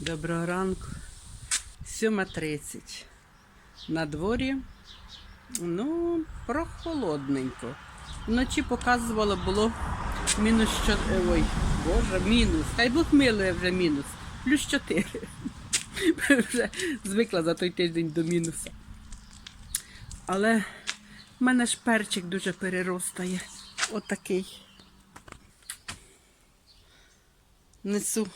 Доброго ранку. 7.30. На дворі, ну, прохолодненько. Вночі показувало було мінус 4. Ой, боже, мінус. Хай Бог милує вже мінус. Плюс 4. Вже звикла за той тиждень до мінуса. Але в мене ж перчик дуже переростає. Отакий. Несу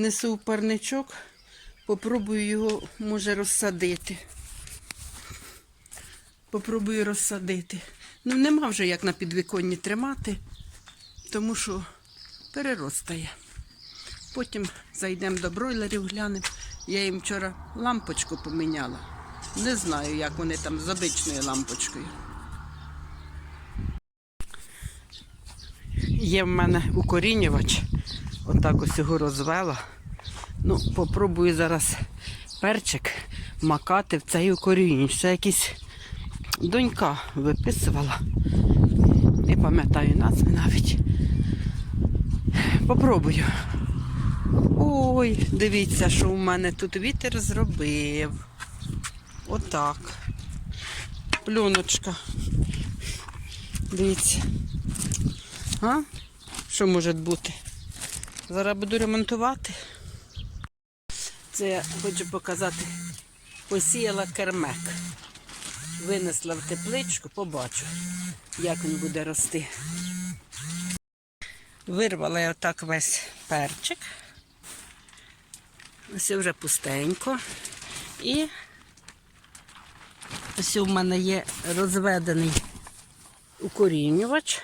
несу парничок, попробую його, може, розсадити. Попробую розсадити. Ну, нема вже як на підвіконні тримати, тому що переростає. Потім зайдемо до бройлерів, глянемо. Я їм вчора лампочку поміняла. Не знаю, як вони там з обичною лампочкою. Є в мене укорінювач. Отак ось його розвела. Ну, попробую зараз перчик макати в цей укорінювач. Це якась донька виписувала. Не пам'ятаю назви навіть. Попробую. Ой, дивіться, що у мене тут вітер зробив. Отак. Пленочка. Дивіться. А? Що може бути? Зараз буду ремонтувати. Це я хочу показати. Посіяла кермек. Винесла в тепличку, побачу, як він буде рости. Вирвала я отак весь перчик. Ось вже пустенько. І ось у мене є розведений укорінювач.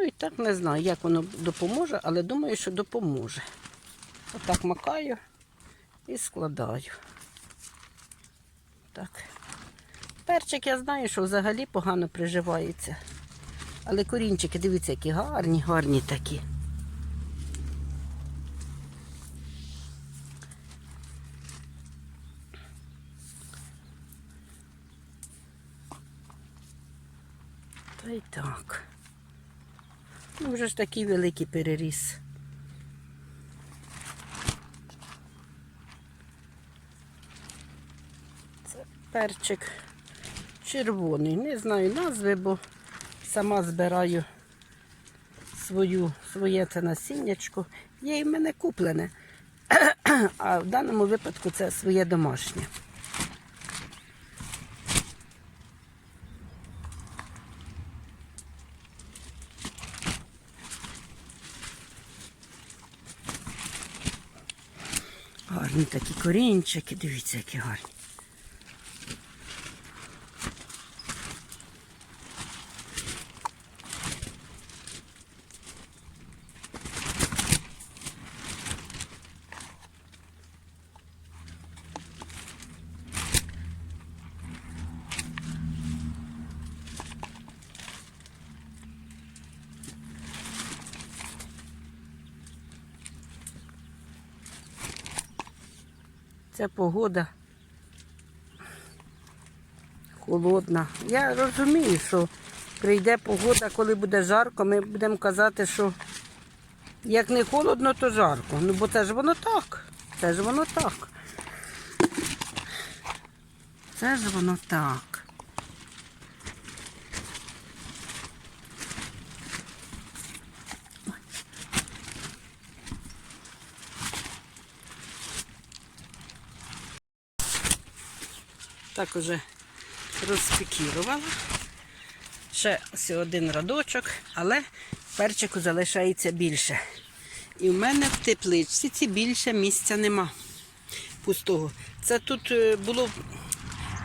Ну і так не знаю, як воно допоможе, але думаю, що допоможе. Отак макаю і складаю. Так. Перчик я знаю, що взагалі погано приживається. Але корінчики, дивіться, які гарні, гарні такі. Та й так. Ну, вже ж такий великий переріс. Це перчик червоний. Не знаю назви, бо сама збираю свою, своє це насіннячко. Є і в мене куплене. А в даному випадку це своє домашнє. Гарні такі корінчики, дивіться, які гарні. Ця погода холодна. Я розумію, що прийде погода, коли буде жарко, ми будемо казати, що як не холодно, то жарко. Ну бо це ж воно так. Це ж воно так. Це ж воно так. Так уже розпікірувала. Ще ось один радочок, але перчику залишається більше. І в мене в тепличці ці більше місця нема пустого. Це тут е, було,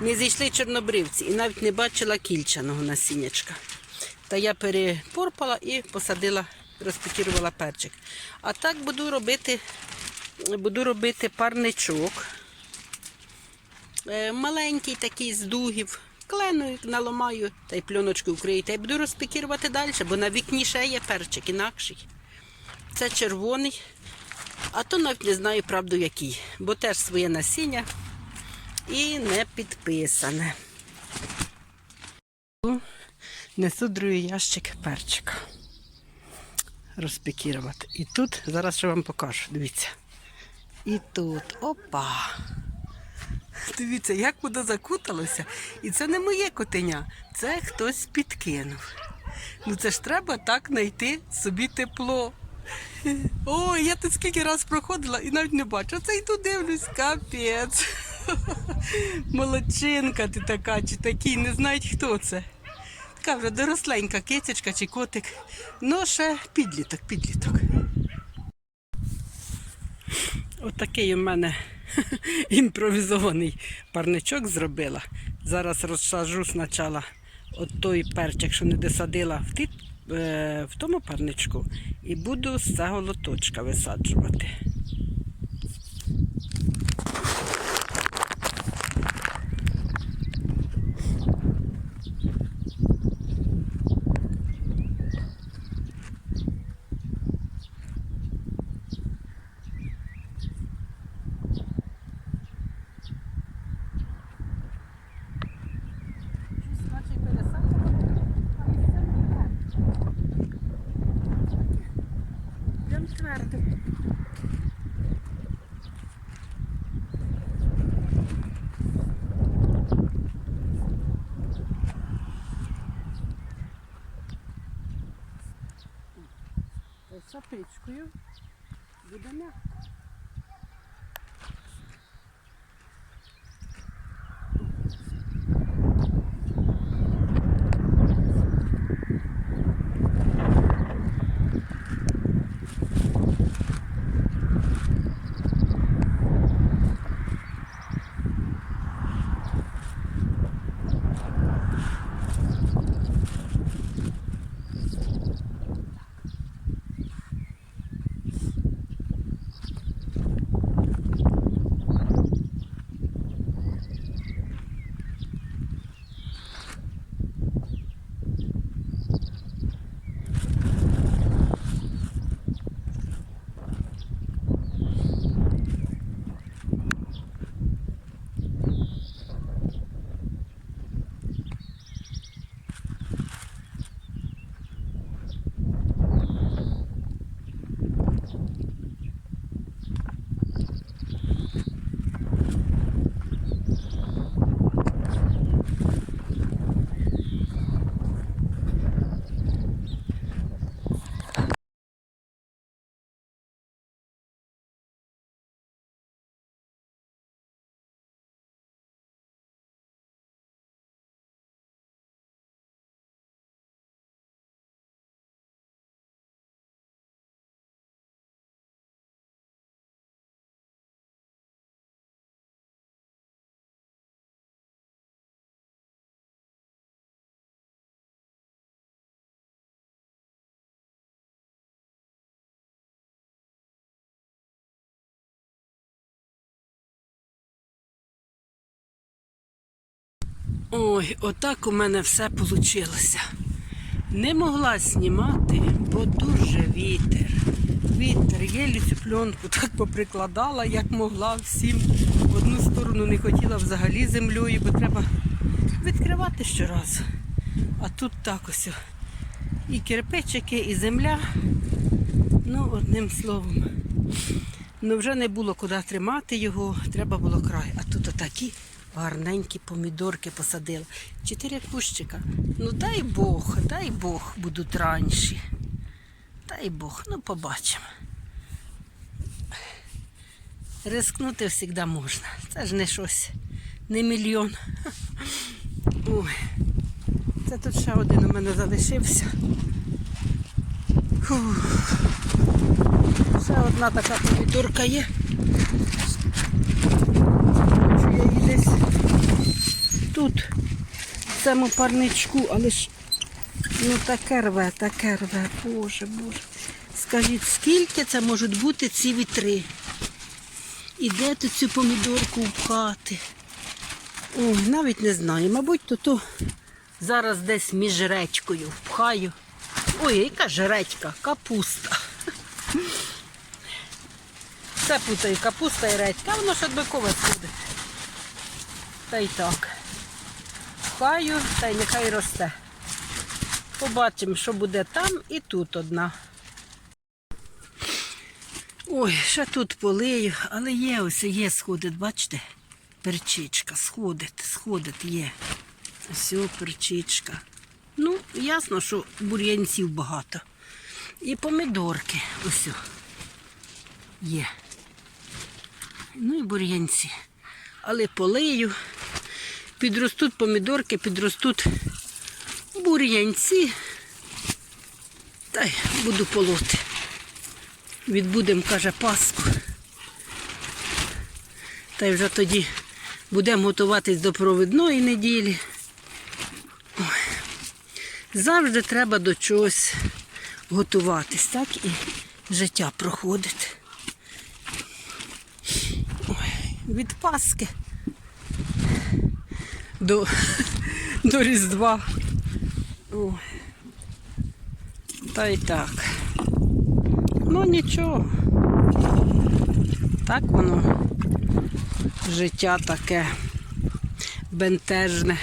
не зійшли чорнобривці і навіть не бачила кільчаного насіннячка. Та я перепорпала і посадила, розпікірувала перчик. А так буду робити, буду робити парничок. Е, маленький такий з дугів. Клену наламаю та й пленочку вкрию. Та й буду розпікірувати далі, бо на вікні ще є перчик інакший. Це червоний, а то навіть не знаю, правду, який, бо теж своє насіння і не підписане. Несу другий ящик перчика. Розпікірувати. І тут зараз що вам покажу. Дивіться. І тут. Опа. Дивіться, як воно закуталося. І це не моє котеня, це хтось підкинув. Ну це ж треба так знайти собі тепло. Ой, я тут скільки раз проходила і навіть не бачу. Це йду дивлюсь, капець. Молодчинка ти така, чи такий, не знають хто це. Така вже доросленька кицечка чи котик. Ну, ще підліток, підліток. Отакий у мене імпровізований парничок зробила. Зараз розсаджу спочатку от той перчик, що не досадила в, ті, е, в тому парничку, і буду з цього лоточка висаджувати. Сапичкою буде м'яко. Ой, отак у мене все вийшло. Не могла знімати, бо дуже вітер. Вітер, єлі цю пленку так поприкладала, як могла всім. В одну сторону не хотіла взагалі землею, бо треба відкривати щоразу. А тут так ось. І кирпичики, і земля. Ну, одним словом. Ну вже не було куди тримати його, треба було край. А тут отакі гарненькі помідорки посадила. Чотири кущика. Ну дай Бог, дай Бог будуть ранші. Дай Бог, ну побачимо. Рискнути завжди можна. Це ж не щось, не мільйон. Ой. Це тут ще один у мене залишився. Фух. Ще одна така помідорка є. Я її десь тут, в цьому парничку, але ж ну таке рве, таке рве, боже, боже. Скажіть, скільки це можуть бути ці вітри? І де тут цю помідорку впхати? Ой, навіть не знаю. Мабуть, то, то зараз десь між речкою впхаю. Ой, яка ж редька, капуста. Все путаю, капуста і редька, воно ж однакове буде. Та й так. Пхаю, та й нехай росте. Побачимо, що буде там і тут одна. Ой, ще тут полию, але є ось є сходить, бачите? Перчичка, сходить, сходить є. Ось перчичка. Ну, ясно, що бур'янців багато. І помидорки ось є. Ну і бур'янці. Але полию. Підростуть помидорки, підростуть бур'янці. Та й буду полоти. Відбудемо, каже, Пасху. Та й вже тоді будемо готуватись до провідної неділі. Ой. Завжди треба до чогось готуватись, так і життя проходить. Ой, від Пасхи до, до Різдва. О. Та й так. Ну нічого. Так воно. Життя таке бентежне.